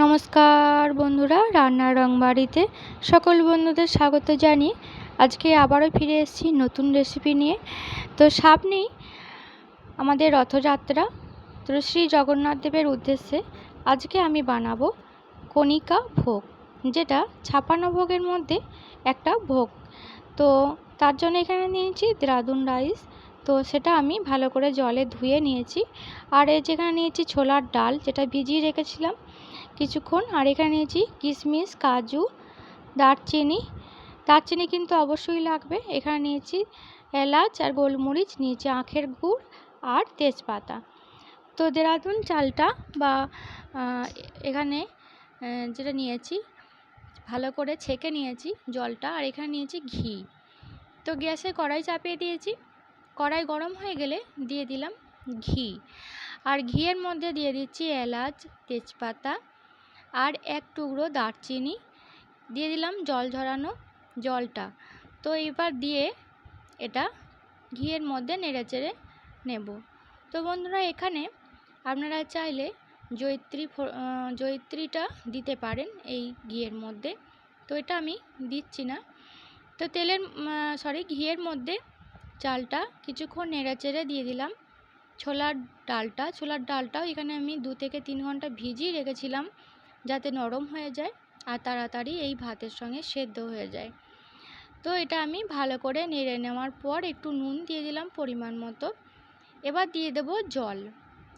নমস্কার বন্ধুরা, রান্নার রং বাড়িতে সকল বন্ধুদের স্বাগত জানিয়ে আজকে আবারও ফিরে এসেছি নতুন রেসিপি নিয়ে। তো সামনেই আমাদের রথযাত্রা। তো শ্রী জগন্নাথ দেবের উদ্দেশ্যে আজকে আমি বানাবো কণিকা ভোগ, যেটা ছাপানো ভোগের মধ্যে একটা ভোগ। তো তার জন্য এখানে নিয়েছি দ্রাদুন রাইস। তো সেটা আমি ভালো করে জলে ধুয়ে নিয়েছি। আর এই যেখানে নিয়েছি ছোলার ডাল, যেটা ভিজিয়ে রেখেছিলাম কিছুক্ষণ। আর এখানে নিয়েছি কিশমিশ কাজু, দারচিনি। দারচিনি কিন্তু অবশ্যই লাগবে। এখানে নিয়েছি এলাচ আর গোলমরিচ, নিয়েছি আখের গুড় আর তেজপাতা। তো দেরাদুন চালটা বা এখানে যেটা নিয়েছি, ভালো করে ছেঁকে নিয়েছি জলটা। আর এখানে নিয়েছি ঘি। তো গ্যাসে কড়াই চাপিয়ে দিয়েছি। কড়াই গরম হয়ে গেলে দিয়ে দিলাম ঘি। আর ঘিয়ের মধ্যে দিয়ে দিচ্ছি এলাচ, তেজপাতা আর এক টুকরো দারচিনি দিয়ে দিলাম জল ঝরানো জলটা। তো এবার দিয়ে এটা ঘিয়ের মধ্যে নেড়ে চেড়ে নেব। তো বন্ধুরা, এখানে আপনারা চাইলে জৈত্রী জৈত্রীটা দিতে পারেন এই ঘিয়ের মধ্যে। তো এটা আমি দিচ্ছি না। তো তেলের সরি ঘিয়ের মধ্যে চালটা কিছুক্ষণ নেড়ে চেড়ে দিয়ে দিলাম। ছোলার ডালটা, ছোলার ডালটাও এখানে আমি দু থেকে তিন ঘণ্টা ভিজিয়ে রেখেছিলাম। যাতে নরম হয়ে যায় আর তাড়াতাড়ি এই ভাতের সঙ্গে সেদ্ধ হয়ে যায়। তো এটা আমি ভালো করে নেড়ে নেওয়ার পর একটু নুন দিয়ে দিলাম পরিমাণ মতো। এবার দিয়ে দেব জল।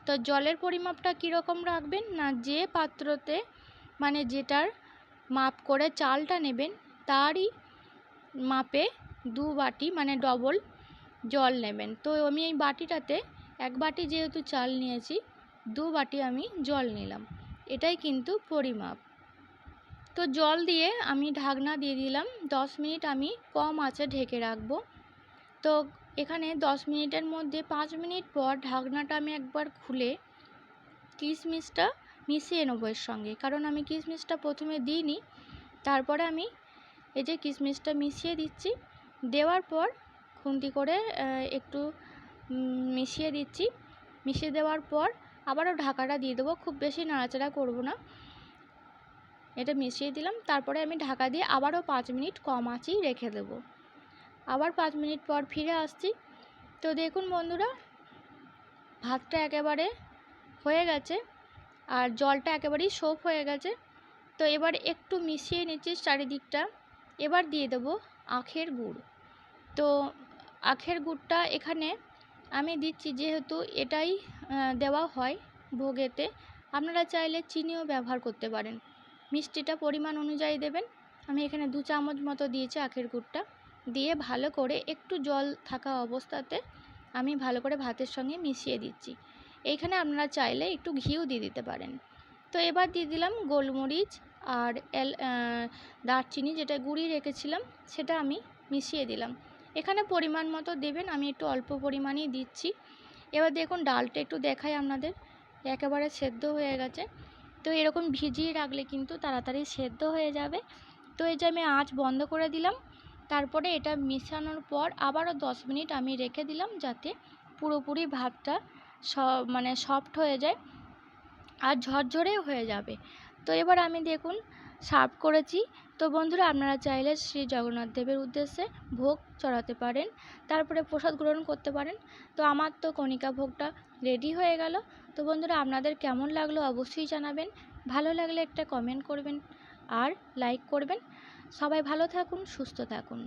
তো জলের পরিমাপটা কীরকম রাখবেন? না যে পাত্রতে মানে যেটার মাপ করে চালটা নেবেন, তারই মাপে দু বাটি মানে ডবল জল নেবেন। তো আমি এই বাটিটাতে এক বাটি যেহেতু চাল নিয়েছি, দু বাটি আমি জল নিলাম। এটাই কিন্তু পরিমাপ। তো জল দিয়ে আমি ঢাকনা দিয়ে দিলাম, দশ মিনিট আমি কম আঁচে ঢেকে রাখব। তো এখানে দশ মিনিটের মধ্যে পাঁচ মিনিট পর ঢাকনাটা আমি একবার খুলে কিশমিশটা মিশিয়ে নেব এর সঙ্গে। কারণ আমি কিশমিশটা প্রথমে দিইনি, তারপরে আমি এই যে কিশমিশটা মিশিয়ে দিচ্ছি, দেওয়ার পর খুন্তি করে একটু মিশিয়ে দিচ্ছি। মিশিয়ে দেওয়ার পর আবারও ঢাকাটা দিয়ে দেবো, খুব বেশি নাড়াচাড়া করব না। এটা মিশিয়ে দিলাম, তারপরে আমি ঢাকা দিয়ে আবারও পাঁচ মিনিট কম আঁচেই রেখে দেব। আবার পাঁচ মিনিট পর ফিরে আসছি। তো দেখুন বন্ধুরা, ভাতটা একেবারে হয়ে গেছে আর জলটা একেবারেই সোপ হয়ে গেছে। তো এবার একটু মিশিয়ে নিচ্ছি চারিদিকটা। এবার দিয়ে দেবো আখের গুড়। তো আখের গুড়টা এখানে আমি দিচ্ছি যেহেতু এটাই দেওয়া হয় ভোগেতে। আপনারা চাইলে চিনিও ব্যবহার করতে পারেন। মিষ্টিটা পরিমাণ অনুযায়ী দেবেন। আমি এখানে দু চামচ মতো দিয়েছি আখের গুড়টা। দিয়ে ভালো করে একটু জল থাকা অবস্থাতে আমি ভালো করে ভাতের সঙ্গে মিশিয়ে দিচ্ছি। এইখানে আপনারা চাইলে একটু ঘিও দিয়ে দিতে পারেন। তো এবার দিয়ে দিলাম গোলমরিচ আর এল দারচিনি, যেটা গুঁড়ি রেখেছিলাম, সেটা আমি মিশিয়ে দিলাম। এখানে পরিমাণ মতো দেবেন, আমি একটু অল্প পরিমাণেই দিচ্ছি। এবার দেখুন, ডালটা একটু দেখাই আপনাদের। একেবারে সেদ্ধ হয়ে গেছে। তো এরকম ভিজিয়ে রাখলে কিন্তু তাড়াতাড়ি সেদ্ধ হয়ে যাবে। তো এই যে আমি আঁচ বন্ধ করে দিলাম, তারপরে এটা মিশানোর পর আবারও দশ মিনিট আমি রেখে দিলাম যাতে পুরোপুরি ভাতটা মানে সফট হয়ে যায় আর ঝরঝরেও হয়ে যাবে। তো এবার আমি দেখুন সার্ভ করেছি। তো বন্ধুরা, আপনারা চাইলে শ্রী জগন্নাথ দেবের উদ্দেশ্যে ভোগ চড়াতে পারেন। তারপরে প্রসাদ গ্রহণ করতে পারেন। তো আমার তো কণিকা ভোগটা রেডি হয়ে গেল। তো বন্ধুরা, আপনাদের কেমন লাগল অবশ্যই জানাবেন। ভালো লাগলে একটা কমেন্ট করবেন আর লাইক করবেন। সবাই ভালো থাকুন, সুস্থ থাকুন।